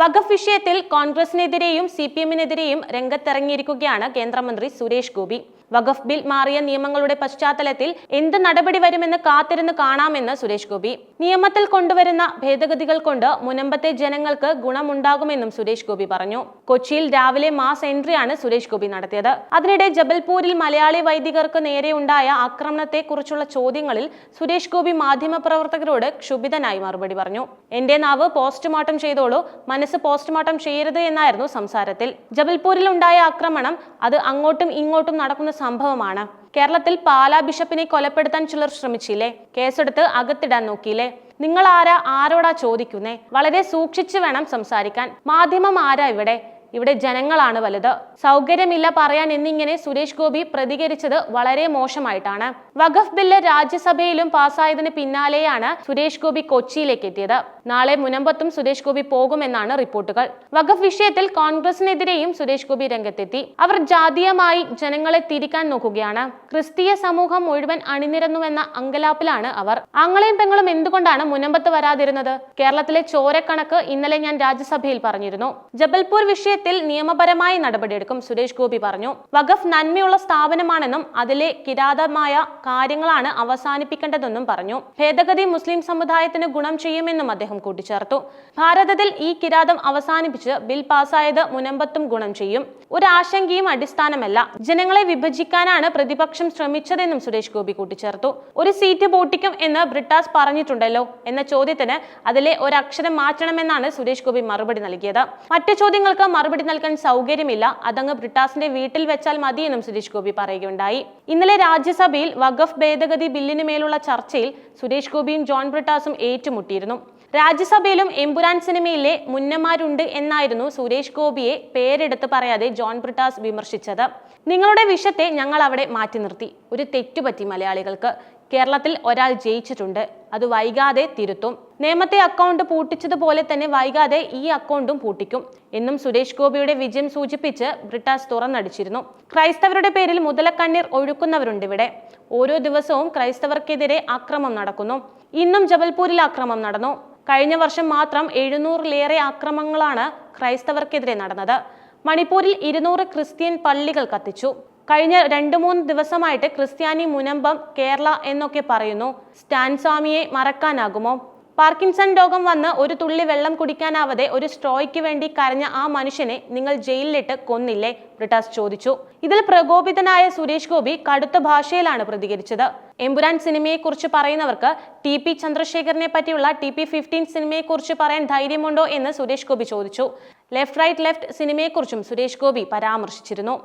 വഖഫ് വിഷയത്തിൽ കോൺഗ്രസിനെതിരെയും C P എമ്മിനെതിരെയും രംഗത്തിറങ്ങിയിരിക്കുകയാണ് കേന്ദ്രമന്ത്രി സുരേഷ് ഗോപി. വഖഫ് bill മാറിയ നിയമങ്ങളുടെ പശ്ചാത്തലത്തിൽ എന്ത് നടപടി വരുമെന്ന് കാത്തിരുന്ന് കാണാമെന്ന് സുരേഷ് ഗോപി. നിയമത്തിൽ കൊണ്ടുവരുന്ന ഭേദഗതികൾ കൊണ്ട് മുനമ്പത്തെ ജനങ്ങൾക്ക് ഗുണമുണ്ടാകുമെന്നും സുരേഷ് ഗോപി പറഞ്ഞു. കൊച്ചിയിൽ രാവിലെ മാസ് എൻട്രിയാണ് സുരേഷ് ഗോപി നടത്തിയത്. അതിനിടെ ജബൽപൂരിൽ മലയാളി വൈദികർക്ക് നേരെയുണ്ടായ ആക്രമണത്തെക്കുറിച്ചുള്ള ചോദ്യങ്ങളിൽ സുരേഷ് ഗോപി മാധ്യമപ്രവർത്തകരോട് ക്ഷുഭിതനായി മറുപടി പറഞ്ഞു. എന്റെ നാവ് പോസ്റ്റ്മോർട്ടം ചെയ്തോളൂ മനസ്സ് പോസ്റ്റ്മോർട്ടം ചെയ്യരുത് എന്നായിരുന്നു സംസാരത്തിൽ. ജബൽപൂരിൽ ഉണ്ടായ ആക്രമണം അത് അങ്ങോട്ടും ഇങ്ങോട്ടും നടക്കുന്ന സംഭവമാണ്. കേരളത്തിൽ പാലാ ബിഷപ്പിനെ കൊലപ്പെടുത്താൻ ചിലർ ശ്രമിച്ചില്ലേ? കേസെടുത്ത് അകത്തിടാൻ നോക്കിയില്ലേ? നിങ്ങൾ ആരാ ആരോടാ ചോദിക്കുന്നേ? വളരെ സൂക്ഷിച്ചു വേണം സംസാരിക്കാൻ. മാധ്യമം ആരാ ഇവിടെ? ഇവിടെ ജനങ്ങളാണ് വലുത്. സൗകര്യമില്ല പറയാൻ എന്നിങ്ങനെ സുരേഷ് ഗോപി പ്രതികരിച്ചത് വളരെ മോശമായിട്ടാണ്. വഖഫ് ബില്ല് രാജ്യസഭയിലും പാസ്സായതിന് പിന്നാലെയാണ് സുരേഷ് ഗോപി കൊച്ചിയിലേക്ക് എത്തിയത്. നാളെ മുനമ്പത്തും സുരേഷ് ഗോപി പോകുമെന്നാണ് റിപ്പോർട്ടുകൾ. വഖഫ് വിഷയത്തിൽ കോൺഗ്രസിനെതിരെയും സുരേഷ് ഗോപി രംഗത്തെത്തി. അവർ ജാതീയമായി ജനങ്ങളെ തിരിക്കാൻ നോക്കുകയാണ്. ക്രിസ്തീയ സമൂഹം മുഴുവൻ അണിനിരന്നുവെന്ന അങ്കലാപ്പിലാണ് അവർ. ആങ്ങളെയും പെങ്ങളും എന്തുകൊണ്ടാണ് മുനമ്പത്ത് വരാതിരുന്നത്? കേരളത്തിലെ ചോരക്കണക്ക് ഇന്നലെ ഞാൻ രാജ്യസഭയിൽ പറഞ്ഞിരുന്നു. ജബൽപൂർ വിഷയത്തിൽ നിയമപരമായി നടപടിയെടുക്കും. സുരേഷ് ഗോപി പറഞ്ഞു വഖഫ് നന്മയുള്ള സ്ഥാപനമാണെന്നും അതിലെ കിരാതമായ കാര്യങ്ങളാണ് അവസാനിപ്പിക്കേണ്ടതെന്നും പറഞ്ഞു. ഭേദഗതി മുസ്ലിം സമുദായത്തിന് ഗുണം ചെയ്യുമെന്നും അദ്ദേഹം കൂട്ടിച്ചേർത്തു. ഭാരതത്തിൽ ഈ കിരാതം അവസാനിപ്പിച്ച് ബിൽ പാസ്സായത് മുനമ്പത്തും ഗുണം ചെയ്യും. ഒരു ആശങ്കയും അടിസ്ഥാനമല്ല. ജനങ്ങളെ വിഭജിക്കാനാണ് പ്രതിപക്ഷം ശ്രമിച്ചതെന്നും സുരേഷ് ഗോപി കൂട്ടിച്ചേർത്തു. ഒരു സീറ്റ് പൊട്ടിക്കും എന്ന് ബ്രിട്ടാസ് പറഞ്ഞിട്ടുണ്ടല്ലോ എന്ന ചോദ്യത്തിന് അതിലെ ഒരക്ഷരം മാറ്റണമെന്നാണ് സുരേഷ് ഗോപി മറുപടി നൽകിയത്. മറ്റു ചോദ്യങ്ങൾക്ക് മറുപടി നൽകാൻ സൗകര്യമില്ല. അതങ്ങ് ബ്രിട്ടാസിന്റെ വീട്ടിൽ വെച്ചാൽ മതി എന്നും സുരേഷ് ഗോപി പറയുകയുണ്ടായി. ഇന്നലെ രാജ്യസഭയിൽ വഖഫ് ഭേദഗതി ബില്ലിന് മേലുള്ള ചർച്ചയിൽ സുരേഷ് ഗോപിയും ജോൺ ബ്രിട്ടാസും ഏറ്റുമുട്ടിയിരുന്നു. രാജ്യസഭയിലും എമ്പുരാൻ സിനിമയിലെ മുന്നമാരുണ്ട് എന്നായിരുന്നു സുരേഷ് ഗോപിയെ പേരെടുത്ത് പറയാതെ ജോൺ ബ്രിട്ടാസ് വിമർശിച്ചത്. നിങ്ങളുടെ വിഷത്തെ ഞങ്ങൾ അവിടെ മാറ്റി നിർത്തി. ഒരു തെറ്റുപറ്റി മലയാളികൾക്ക്. കേരളത്തിൽ ഒരാൾ ജയിച്ചിട്ടുണ്ട്. അത് വൈകാതെ തിരുത്തും. നേമത്തെ അക്കൗണ്ട് പൂട്ടിച്ചതുപോലെ തന്നെ വൈകാതെ ഈ അക്കൗണ്ടും പൂട്ടിക്കും. എന്നും സുരേഷ് ഗോപിയുടെ വിജയം സൂചിപ്പിച്ച് ബ്രിട്ടാസ് തുറന്നടിച്ചിരുന്നു. ക്രൈസ്തവരുടെ പേരിൽ മുതലക്കണ്ണീർ ഒഴുക്കുന്നവരുണ്ട് ഇവിടെ. ഓരോ ദിവസവും ക്രൈസ്തവർക്കെതിരെ ആക്രമം നടക്കുന്നു. ഇന്നും ജബൽപൂരിൽ ആക്രമം നടന്നു. കഴിഞ്ഞ വർഷം മാത്രം എഴുന്നൂറിലേറെ ആക്രമണങ്ങളാണ് ക്രൈസ്തവർക്കെതിരെ നടന്നത്. മണിപ്പൂരിൽ ഇരുന്നൂറ് ക്രിസ്ത്യൻ പള്ളികൾ കത്തിച്ചു. കഴിഞ്ഞ രണ്ടു മൂന്ന് ദിവസമായിട്ട് ക്രിസ്ത്യാനി മുനമ്പം കേരള എന്നൊക്കെ പറയുന്നു. സ്റ്റാൻസ്വാമിയെ മറക്കാനാകുമോ? പാർക്കിൻസൺ രോഗം വന്ന് ഒരു തുള്ളി വെള്ളം കുടിക്കാനാവാതെ ഒരു സ്ട്രോയ്ക്ക് വേണ്ടി കരഞ്ഞ ആ മനുഷ്യനെ നിങ്ങൾ ജയിലിലിട്ട് കൊന്നില്ലേ? ബ്രിട്ടാസ് ചോദിച്ചു. ഇതിൽ പ്രകോപിതനായ സുരേഷ് ഗോപി കടുത്ത ഭാഷയിലാണ് പ്രതികരിച്ചത്. എമ്പുരാൻ സിനിമയെക്കുറിച്ച് പറയുന്നവർക്ക് ടി പി ചന്ദ്രശേഖരനെ പറ്റിയുള്ള ടി പി ഫിഫ്റ്റീൻ സിനിമയെക്കുറിച്ച് പറയാൻ ധൈര്യമുണ്ടോ എന്ന് സുരേഷ് ഗോപി ചോദിച്ചു. ലെഫ്റ്റ് റൈറ്റ് ലെഫ്റ്റ് സിനിമയെക്കുറിച്ചും സുരേഷ് ഗോപി പരാമർശിച്ചിരുന്നു.